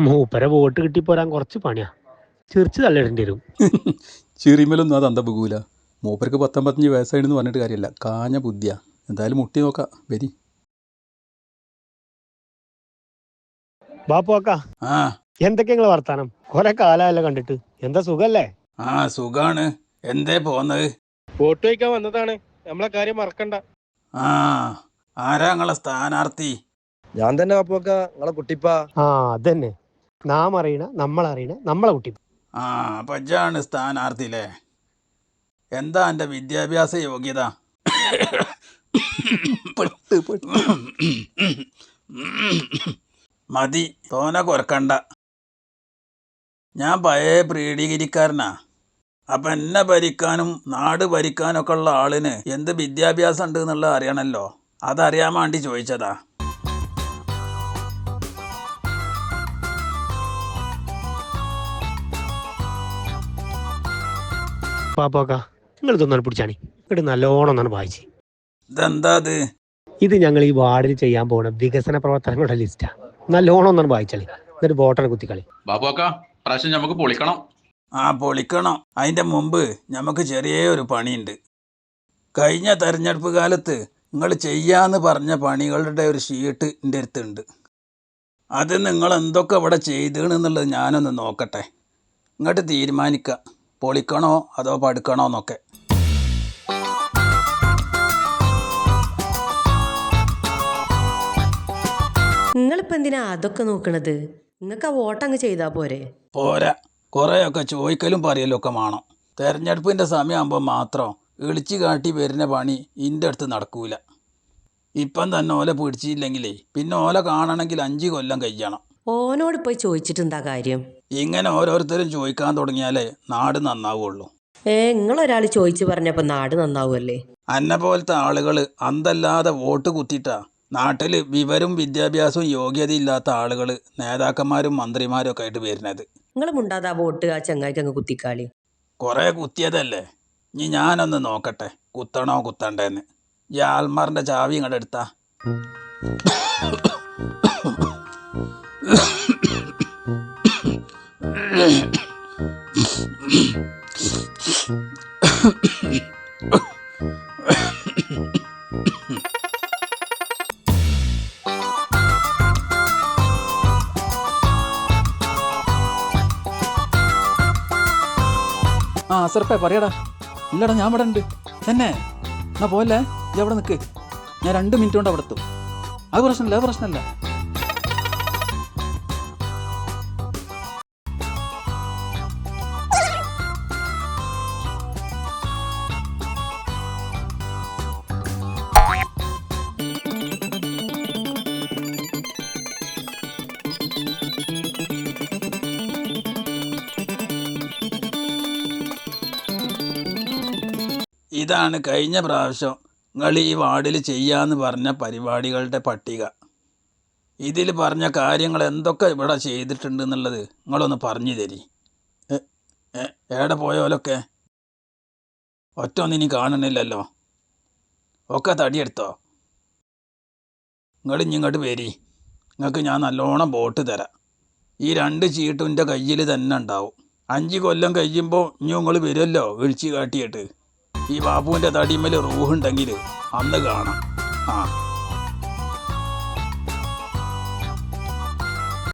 മൂപ്പരെ വോട്ട് കിട്ടി പോരാൻ കുറച്ച് പണിയാ. ചെറിച്ച് തള്ളിടേണ്ടി വരും. ചിറിമലൊന്നും അത് അന്തപുകൂല മൂപ്പർക്ക് പത്തൊമ്പത്തഞ്ച് വയസ്സായിന്ന് പറഞ്ഞിട്ട് കാര്യമില്ല. കാഞ്ഞ ബുദ്ധിയാ. എന്തായാലും മുട്ടി നോക്കാം. വരി. അക്കാ ആ. എന്തൊക്കെ നിങ്ങളെ വർത്താനം? കുറെ കാലമല്ലോ കണ്ടിട്ട്. എന്താ സുഖല്ലേ? ആ സുഖാണ്. എന്തേ പോന്നത് വോട്ട് വയ്ക്കാൻ വന്നതാണ്. നമ്മളെ കാര്യം മറക്കണ്ട. ആ ആരാ നിങ്ങളെ സ്ഥാനാർത്ഥി? ഞാൻ തന്നെ അപ്പൊക്ക നിങ്ങളെ കുട്ടിപ്പാ. ആ അതന്നെ. നാം അറിയണ നമ്മൾ അറിയണ നമ്മളെ കുട്ടി. ആ സ്ഥാനാർത്ഥി അല്ലേ എന്താ എന്റെ വിദ്യാഭ്യാസ യോഗ്യത? പെട്ട് പെട്ട്. മതി തോന കുറക്കണ്ട ഞാൻ പഴയ പ്രീഡിഗിരിക്കാരനാ. അപ്പം എന്നെ ഭരിക്കാനും നാട് ഭരിക്കാനൊക്കെ ഉള്ള ആളിന് എന്ത് വിദ്യാഭ്യാസം ഉണ്ട് എന്നുള്ളത് അറിയണമല്ലോ അതറിയാൻ വേണ്ടി ചോദിച്ചതാ. ബാപ്പോക്ക നിങ്ങൾ ഇതൊന്നും പിടിച്ചാണി ഇവിടെ നല്ലോണം വായിച്ച്. ഇതെന്താ ഇത് ഇത് ഞങ്ങൾ ഈ വാർഡിൽ ചെയ്യാൻ പോണ വികസന പ്രവർത്തനങ്ങളുടെ ലിസ്റ്റാ നല്ലോണം എന്നാണ് വായിച്ചാളി. എന്നിട്ട് വോട്ടർ കുത്തിക്കളി ബാബുക്ക പ്രാവശ്യം നമുക്ക് പൊളിക്കണം. ആ പൊളിക്കണം. അതിന്റെ മുമ്പ് നമുക്ക് ചെറിയൊരു പണിയുണ്ട്. കഴിഞ്ഞ തെരഞ്ഞെടുപ്പ് കാലത്ത് നിങ്ങൾ ചെയ്യാന്ന് പറഞ്ഞ പണികളുടെ ഒരു ഷീട്ട് എന്റെ അടുത്തുണ്ട്. അത് നിങ്ങൾ എന്തൊക്കെ ഇവിടെ ചെയ്തണെന്നുള്ളത് ഞാനൊന്ന് നോക്കട്ടെ. ഇങ്ങോട്ട് തീരുമാനിക്കുക പൊളിക്കണോ അതോ പടുക്കണോ എന്നൊക്കെ. നിങ്ങളിപ്പോ എന്തിനാ അതൊക്കെ നോക്കണത്? നിങ്ങൾക്ക് ആ വോട്ട് അങ്ങ് ചെയ്താ പോരെ. പോരാ. കുറേയൊക്കെ ചോദിക്കലും പറയലും ഒക്കെ വേണം തെരഞ്ഞെടുപ്പിന്റെ സമയമാകുമ്പോൾ മാത്രം ഇളിച്ചു കാട്ടി വരുന്ന പണി ഇന്റെ അടുത്ത് നടക്കൂല. ഇപ്പം തന്നെ ഓല പിടിച്ചില്ലെങ്കിലേ പിന്നെ ഓല കാണണമെങ്കിൽ അഞ്ച് കൊല്ലം കഴിയണം. ഓനോട് പോയി ചോദിച്ചിട്ടെന്താ കാര്യം? ഇങ്ങനെ ഓരോരുത്തരും ചോദിക്കാൻ തുടങ്ങിയാലേ നാട് നന്നാവുള്ളൂ. ഏ നിങ്ങളൊരാൾ ചോദിച്ചു പറഞ്ഞപ്പോ നാട് നന്നാവുമല്ലേ അന്നെ പോലത്തെ ആളുകൾ അന്തല്ലാതെ വോട്ട് കുത്തിയിട്ടാ നാട്ടിൽ വിവരവും വിദ്യാഭ്യാസവും യോഗ്യതയില്ലാത്ത ആളുകൾ നേതാക്കന്മാരും മന്ത്രിമാരും ഒക്കെ ആയിട്ട് വരുന്നത്. നിങ്ങൾ മുണ്ടാതെ ആ വോട്ട് ആ ചങ്ങായിക്ക് അങ്ങ് കുത്തിക്കാളി. കൊറേ കുത്തിയതല്ലേ? ഇനി ഞാനൊന്ന് നോക്കട്ടെ കുത്തണോ കുത്തണ്ടേന്ന്. ഈ ആൽമാറിന്റെ ചാവി ഇങ്ങോട്ട് എടുത്താ. ആ അസർപ്പേ പറയടാ. ഇല്ലടാ ഞാൻ ഇവിടെ ഉണ്ട്. തന്നെ എന്നാ പോലെ ഇവിടെ നിൽക്ക് ഞാൻ രണ്ട് മിനിറ്റ് കൊണ്ട് അവിടെ എത്തും. അത് പ്രശ്നമില്ല അത് പ്രശ്നമില്ല. ഇതാണ് കഴിഞ്ഞ പ്രാവശ്യം നിങ്ങൾ ഈ വാർഡിൽ ചെയ്യാമെന്ന് പറഞ്ഞ പരിപാടികളുടെ പട്ടിക. ഇതിൽ പറഞ്ഞ കാര്യങ്ങൾ എന്തൊക്കെ ഇവിടെ ചെയ്തിട്ടുണ്ട് എന്നുള്ളത് നിങ്ങളൊന്ന് പറഞ്ഞു തരി. എവിടെ പോയോലൊക്കെ ഒറ്റ ഒന്നും ഇനി കാണണില്ലല്ലോ ഒക്കെ തടിയെടുത്തോ? നിങ്ങൾ ഇങ്ങോട്ട് വരി. നിങ്ങൾക്ക് ഞാൻ നല്ലോണം ബോട്ട് തരാം. ഈ രണ്ട് ചീട്ടും എന്റെ കയ്യിൽ തന്നെ ഉണ്ടാവും. അഞ്ച് കൊല്ലം കഴിയുമ്പോൾ ഇനി നിങ്ങൾ വരുമല്ലോ വിളിച്ച് കാട്ടിയിട്ട്. ഈ ബാബുവിന്റെ തടിമേൽ റൂഹുണ്ടെങ്കിൽ അന്ന് കാണാം. ആ.